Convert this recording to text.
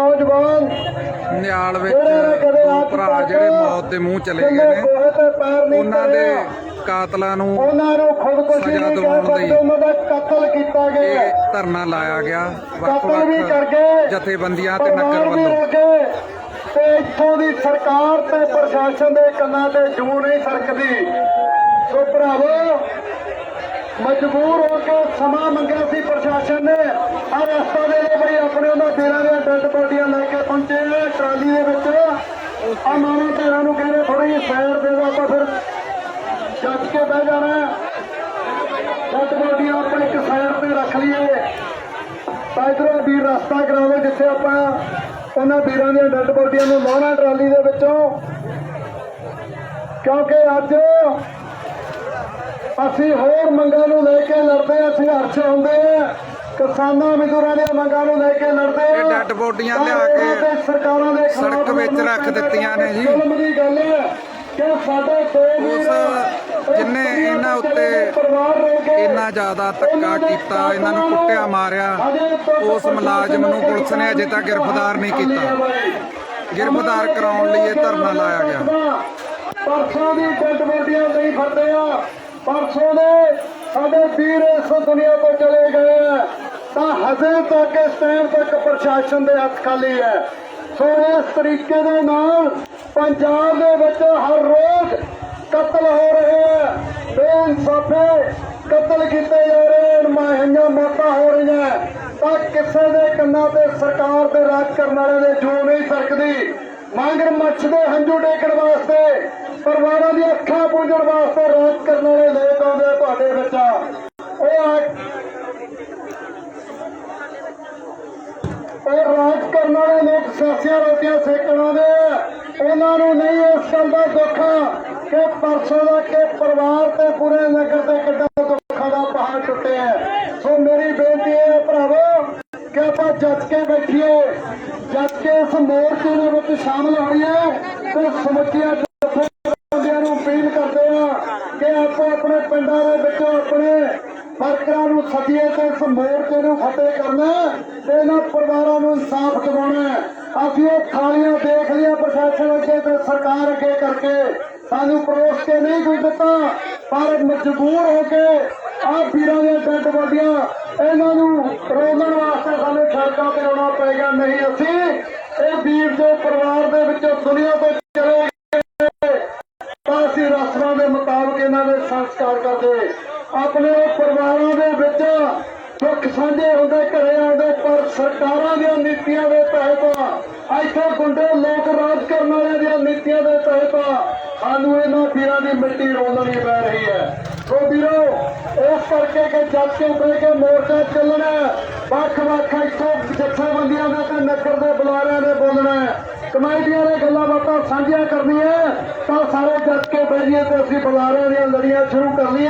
ਨੌਜਵਾਨ ਨਿਆਲ ਵਿੱਚ ਦੋ ਭਰਾ ਜਿਹੜੇ ਮੌਤ ਦੇ ਮੂੰਹ ਚਲੇ ਗਏ ਨੇ ਉਹਨਾਂ ਦੇ। ਕਾਤਲਾਂ ਨੂੰ ਉਹਨਾਂ ਨੂੰ ਖੁਦਕੁਸ਼ੀ ਨਹੀਂ ਦਿਵਾਉਣ ਕਰ ਲਈ ਸਕਦੇ ਉਹਨਾਂ ਦਾ ਕਤਲ ਕੀਤਾ ਗਿਆ। ਇਹ ਧਰਨਾ ਲਾਇਆ ਗਿਆ। ਕਤਲ ਵੀ ਕਰ ਗਏ। ਜਥੇਬੰਦੀਆਂ ਤੇ ਨਗਰ ਵੱਲੋਂ। ਤੇ ਇੱਥੋਂ ਦੀ ਸਰਕਾਰ ਤੇ ਪ੍ਰਸ਼ਾਸਨ ਦੇ ਕੰਨਾਂ ਤੇ ਜੂ ਨਹੀਂ ਸਰਕਦੀ। ਸੋ ਭਰਾਵੋ ਮਜਬੂਰ ਹੋ ਕੇ ਸਮਾਂ ਮੰਗਿਆ ਸੀ ਪ੍ਰਸ਼ਾਸਨ ਨੇ। ਆ ਰਸਤਾ ਦੇ ਲਈ ਬਈ ਆਪਣੇ ਉਹਨਾਂ ਵੀਰਾਂ ਦੀਆਂ ਡੱਡ ਬੋਡੀਆਂ ਲੈ ਕੇ ਪਹੁੰਚੇ ਟਰਾਲੀ ਦੇ ਵਿੱਚ। ਆ ਮਾਮਾ ਭੈਣਾਂ ਨੂੰ ਕਹਿੰਦੇ ਥੋੜੀ ਜਿਹੀ ਸਾਈਡ ਦੇ ਦਿਓ ਆਪਾਂ ਫਿਰ। ਜੱਜ ਕੇ ਬਹਿ ਜਾਣਾ ਹੈ। ਬੋਡੀਆਂ ਆਪਾਂ ਇੱਕ ਸਾਈਡ ਤੇ ਰੱਖ ਲਈਏ। ਤਾਂ ਇੱਧਰੋਂ ਵੀਰ ਰਸਤਾ ਕਰਾਵੇ ਜਿੱਥੇ ਆਪਾਂ ਉਹਨਾਂ ਵੀਰਾਂ ਦੀਆਂ ਡੈਡ ਬੋਡੀਆਂ ਨੂੰ ਲਾਉਣਾ ਟਰਾਲੀ ਦੇ ਵਿੱਚੋਂ। ਕਿਉਂਕਿ ਅੱਜ ਅਸੀਂ ਹੋਰ ਮੰਗਾਂ ਨੂੰ ਲੈ ਕੇ ਲੜਦੇ ਹਾਂ ਸੰਘਰਸ਼ ਹੁੰਦੇ ਆ ਕਿਸਾਨਾਂ ਮਜ਼ਦੂਰਾਂ ਦੀਆਂ ਮੰਗਾਂ ਨੂੰ ਲੈ ਕੇ ਲੜਦੇ ਆ। ਇਹ ਡੈੱਡ ਬੋਡੀਆਂ ਲਿਆ ਕੇ ਸਰਕਾਰਾਂ ਦੇ ਸੜਕ ਵਿੱਚ ਰੱਖ ਦਿੱਤੀਆਂ ਨੇ ਜੀ। ਦੀ ਗੱਲ ਹੈ ਕਿ ਸਾਡੇ ਉਸ ਜਿਨ੍ਹਾਂ ਇਹਨਾਂ ਉੱਤੇ ਇੰਨਾ ਜ਼ਿਆਦਾ ਧੱਕਾ ਕੀਤਾ ਇਹਨਾਂ ਨੂੰ ਕੁੱਟਿਆ ਮਾਰਿਆ ਉਸ ਮੁਲਾਜ਼ਮ ਨੂੰ ਪੁਲਿਸ ਨੇ ਅਜੇ ਤੱਕ ਗ੍ਰਿਫਤਾਰ ਨਹੀਂ ਕੀਤਾ। ਗ੍ਰਿਫਤਾਰ ਕਰਾਉਣ ਲਈ ਇਹ ਧਰਨਾ ਲਾਇਆ ਗਿਆ। ਪਰਸੋਂ ਦੀ ਡੈਡ ਬੋਡੀਆਂ ਨਹੀਂ ਫੜਦੇ ਆ। ਪਰਸੋਂ ਦੇ ਸਾਡੇ ਵੀਰ ਇਸ ਦੁਨੀਆ ਤੋਂ ਚਲੇ ਗਏ ਆ। ਤਾਂ ਹਜੇ ਤੱਕ ਇਸ ਟਾਈਮ ਤੱਕ ਪ੍ਰਸ਼ਾਸਨ ਦੇ ਹੱਥ ਖਾਲੀ ਹੈ। ਸੋ ਇਸ ਤਰੀਕੇ ਦੇ ਨਾਲ ਪੰਜਾਬ ਦੇ ਵਿੱਚ ਹਰ ਰੋਜ਼ ਕਤਲ ਹੋ ਰਹੇ ਹੈ। ਬੇਇਨਸਾਫੇ ਕਤਲ ਕੀਤੇ ਜਾ ਰਹੇ ਹਨ, ਮਾਹੀਆਂ ਮੌਤਾਂ ਹੋ ਰਹੀਆਂ ਤਾਂ ਕਿਸੇ ਦੇ ਕੰਨਾਂ ਤੇ ਸਰਕਾਰ ਦੇ ਰਾਜ ਕਰਨ ਵਾਲੇ ਦੇ ਜੋ ਨਹੀਂ ਸਰਕਦੀ। ਮੰਗਰ ਮੱਛ ਦੇ ਹੰਝੂ ਡੇਕਣ ਵਾਸਤੇ, ਪਰਿਵਾਰਾਂ ਦੀਆਂ ਅੱਖਾਂ ਪੂੰਝਣ ਵਾਸਤੇ ਰਾਜ ਕਰਨ ਵਾਲੇ ਲੋਕ ਆਉਂਦੇ ਤੁਹਾਡੇ ਵਿੱਚ ਉਹ ਆ ਉਹ ਰਾਜ ਕਰਨ ਵਾਲੇ ਲੋਕ ਸਿਆਸੀਆਂ ਰੋਟੀਆਂ ਸੇਕਣ ਆਉਂਦੇ ਉਹਨਾਂ ਨੂੰ ਨਹੀਂ ਇਸ ਗੱਲ ਦਾ ਦੁੱਖ ਕਿ ਪਰਸੋਂ ਦਾ ਕਿ ਪਰਿਵਾਰ ਤੇ ਪੂਰੇ ਨਗਰ ਤੇ ਕਿੱਡਾ ਦੁੱਖਾਂ ਦਾ ਪਹਾੜ ਟੁੱਟਿਆ ਹੈ। ਸੋ ਮੇਰੀ ਬੇਨਤੀ ਹੈ ਭਰਾਵੋ ਕਿ ਆਪਾਂ ਜੱਜ ਕੇ ਬੈਠੀਏ। ਜੱਜ ਕੇ ਇਸ ਮੋਰਚੇ ਦੇ ਵਿੱਚ ਸ਼ਾਮਲ ਹੋਈਏ ਤੇ ਸਮੁੱਚੀਆਂ ਜਥੇਬੰਦੀਆਂ ਨੂੰ ਅਪੀਲ ਕਰਦੇ ਹਾਂ ਕਿ ਆਪਾਂ ਆਪਣੇ ਪਿੰਡਾਂ ਦੇ ਵਿੱਚ ਆਪਣੇ ਵਰਕਰਾਂ ਨੂੰ ਸੱਦੀਏ ਤੇ ਇਸ ਮੋਰਚੇ ਨੂੰ ਫਤਿਹ ਕਰਨਾ ਤੇ ਇਹਨਾਂ ਪਰਿਵਾਰਾਂ ਨੂੰ ਇਨਸਾਫ ਦਿਵਾਉਣਾ ਅਸੀਂ ਇਹ ਥਾਲੀਆਂ ਦੇਖ ਲਿਆ ਪ੍ਰਸ਼ਾਸਨ ਅੱਗੇ ਤੇ ਸਰਕਾਰ ਅੱਗੇ ਕਰਕੇ। ਸਾਨੂੰ ਪਰੋਸ ਕੇ ਨਹੀਂ ਕੋਈ ਦਿੱਤਾ, ਪਰ ਮਜਬੂਰ ਹੋ ਕੇ ਆਹ ਵੀਰਾਂ ਦੀਆਂ ਡੱਡ ਬੋਡੀਆਂ ਇਹਨਾਂ ਨੂੰ ਰੋਲਣ ਵਾਸਤੇ ਸਾਨੂੰ ਸੜਕਾਂ ਤੇ ਆਉਣਾ ਪਏਗਾ ਨਹੀਂ, ਅਸੀਂ ਇਹ ਵੀਰ ਦੇ ਪਰਿਵਾਰ ਦੇ ਵਿੱਚੋਂ ਦੁਨੀਆ ਤੋਂ ਚਲੇ ਗਏ। ਤਾਂ ਅਸੀਂ ਰਸਮਾਂ ਦੇ ਮੁਤਾਬਕ ਇਹਨਾਂ ਦੇ ਸੰਸਕਾਰ ਕਰਦੇ। ਆਪਣੇ ਪਰਿਵਾਰਾਂ ਦੇ ਵਿੱਚ ਦੁੱਖ ਸਾਂਝੇ ਹੁੰਦੇ ਘਰੇ ਆਉਂਦੇ, ਪਰ ਸਰਕਾਰਾਂ ਦੀਆਂ ਨੀਤੀਆਂ ਦੇ ਤਹਿਤ ਇੱਥੇ ਗੁੰਡੇ ਲੋਕ ਰਾਜ ਕਰਨ ਵਾਲਿਆਂ ਦੀਆਂ ਨੀਤੀਆਂ ਦੇ ਤਹਿਤ ਸਾਨੂੰ ਇਹਨਾਂ ਵੀਰਾਂ ਦੀ ਮਿੱਟੀ ਰੋਲਣੀ ਪੈ ਰਹੀ ਹੈ। ਸੋ ਵੀਰੋ, ਇਸ ਕਰਕੇ ਕਿ ਜੱਜ ਕੇ ਬਹਿ ਕੇ ਮੋਰਚਾ ਚੱਲਣਾ ਵੱਖ-ਵੱਖ ਇੱਥੋਂ ਜਥੇਬੰਦੀਆਂ ਦਾ ਤੇ ਨਗਰ ਦੇ ਬੁਲਾਰਿਆਂ ਦੇ ਬੋਲਣਾ ਹੈ। ਕਮੇਟੀਆਂ ਦੇ ਗੱਲਾਂ ਬਾਤਾਂ ਸਾਂਝੀਆਂ ਕਰਨੀਆਂ, ਤਾਂ ਸਾਰੇ ਜੱਜ ਕੇ ਬਹਿ ਜਾਈਏ ਤੇ ਅਸੀਂ ਬੁਲਾਰਿਆਂ ਦੀਆਂ ਲੜੀਆਂ ਸ਼ੁਰੂ ਕਰ ਲਈਏ